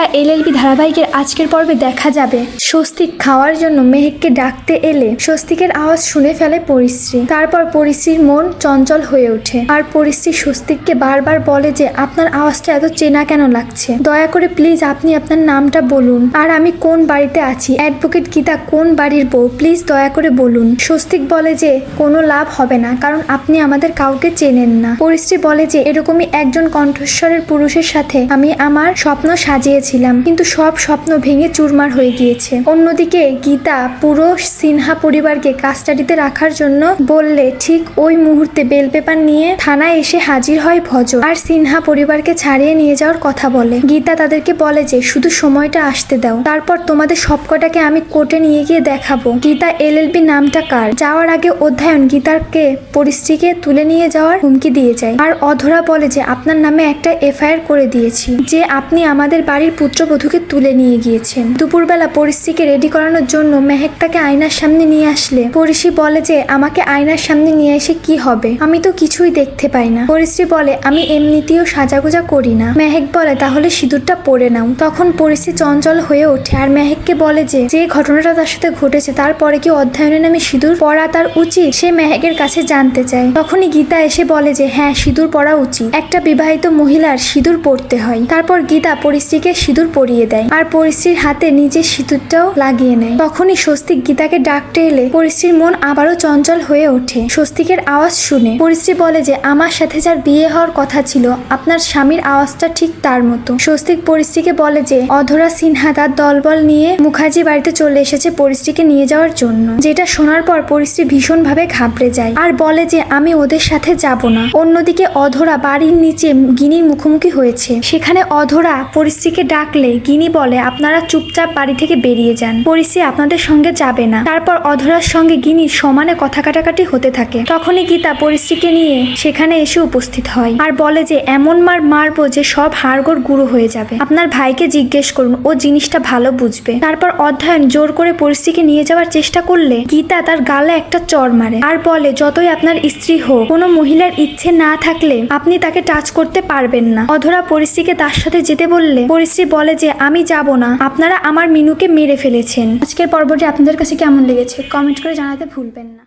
Gita LLB ধারাবাহিকের আজকের পর্বে দেখা যাবে। স্বস্তিক খাওয়ার জন্য মেহেককে ডাকতে এলে স্বস্তিকের আওয়াজ শুনে ফেলে পরিশ্রী। তারপর পরিশ্রীর মন চঞ্চল হয়ে ওঠে আর পরিশ্রী স্বস্তিককে বারবার বলে যে, আপনার আওয়াজটা এত চেনা কেন লাগছে? দয়া করে প্লিজ আপনি আপনার নামটা বলুন। আর আমি কোন বাড়িতে আছি? অ্যাডভোকেট গীতা কোন বাড়ির বউ? প্লিজ দয়া করে বলুন। স্বস্তিক বলে যে, কোনো লাভ হবে না, কারণ আপনি আমাদের কাউকে চেনেন না। পরিশ্রী বলে যে, এরকমই একজন কণ্ঠস্বরের পুরুষের সাথে আমি আমার স্বপ্ন সাজিয়েছিলাম কিন্তু সব স্বপ্ন ভেঙে চুরমার হয়ে গিয়েছে। অন্যদিকে গীতা পুরো সিনহা পরিবারকে কাস্টাডিতে রাখার জন্য বললে, ঠিক ওই মুহূর্তে বেল পেপার নিয়ে থানায় এসে হাজির হয় ভজ আর সিনহা পরিবারকে ছাড়িয়ে নিয়ে যাওয়ার কথা বলে। গীতা তাদেরকে বলে যে, শুধু সময়টা আসতে দাও, তারপর তোমাদের সবকটাকে আমি কোর্টে নিয়ে গিয়ে দেখাবো। গীতা এলএলবি নামটা কার? যাওয়ার আগে অধ্যয়ন গীতারকে পরিস্থিতিকে তুলে নিয়ে যাওয়ার হুমকি দিয়ে যায়। আর অধরা বলে যে, আপনার নামে একটা এফআইআর করে দিয়েছি, যে আপনি আমাদের বাড়ির পুত্রবধূকে তুলে নিয়ে গিয়েছেন। দুপুরবেলা পরিস্থিতিকে রেডি করানোর জন্য মেহেক তাকে আয়নার সামনে নিয়ে আসলে। পরিষি বলে যে, আমাকে আয়নার সামনে নিয়ে এসে কি হবে? আমি তো কিছুই দেখতে পাই না। পরিশ্রী বলে, আমি এমনিতেও সাজাগোজা করি না। মেহেক বলে, তাহলে সিঁদুরটা পরে নাও। তখন পরিস্থিতি চঞ্চল হয়ে ওঠে আর মেহেককে বলে যে যে ঘটনাটা তার সাথে ঘটেছে তারপরে কি অধ্যয়নের নামে সিঁদুর পরা তার উচিত? সে মেহেকের কাছে জানতে চায়। তখনই গীতা এসে বলে যে হ্যাঁ সিঁদুর পরা উচিত। একটা বিবাহিত মহিলার সিঁদুর পরতে হয়। তারপর গীতা পরিশ্রীকে সিঁদুর পরিয়ে দেয় আর পরিশ্রীর হাতে নিজের সিঁদুরটাও লাগিয়ে নেয়। তখনই স্বস্তিক গীতাকে ডাকতে এলে পরিশ্রীর মন আবারও চঞ্চল হয়ে ওঠে। স্বস্তিকের আওয়াজ শুনে পরিশ্রী বলে যে, আমার সাথে যার বিয়ে হওয়ার কথা ছিল, আপনার স্বামীর আওয়াজটা ঠিক তার মতো। স্বস্তিক পরিশ্রীকে বলে যে, অধরা সিনহা তার দলবল নিয়ে মুখার্জি বাড়িতে চলে এসেছে পরিশ্রীকে নিয়ে যাওয়ার জন্য। যেটা শোনার পর পরিশ্রী ভীষণভাবে ঘাবড়ে যায় আর বলে যে, আমি ওদের সাথে যাব না। অন্যদিকে অধরা বাড়ির নিচে গিনির মুখোমুখি হয়েছে। সেখানে অধরা পরিশ্রীকে ডাকলে গিনি বলে, আপনারা চুপচাপ বাড়ি থেকে বেরিয়ে যান। পরিশ্রী আপনাদের সঙ্গে যাবে না। তারপর অধরার সঙ্গে গিনি সমানে কথা কাটাকাটি হতে থাকে। তখনই গীতা পরিশ্রীকে নিয়ে সেখানে এসে উপস্থিত হয় আর বলে যে, এমন মার মারবো যে সব হাড়গোড় গুঁড়ো হয়ে যাবে। আপনার ভাইকে জিজ্ঞেস করুন, ও জিনিসটা ভালো বুঝবে। তারপর অধ্যয়ন জোর করে পরিস্থিতিকে নিয়ে যাওয়ার চেষ্টা করলে গীতা তার গালে একটা চর মারে আর বলে, যতই আপনার স্ত্রী হোক, কোনো মহিলার ইচ্ছে না থাকলে আপনি তাকে টাচ করতে পারবেন না। অধরা পরিস্থিতিকে তার সাথে যেতে বললে পরিস্থিতি বলে যে, আমি যাব না। আপনারা আমার মিনুকে মেরে ফেলেছেন। আজকের পর্বটি আপনাদের কাছে কেমন লেগেছে? কমেন্ট করে জানাতে ভুলবেন না।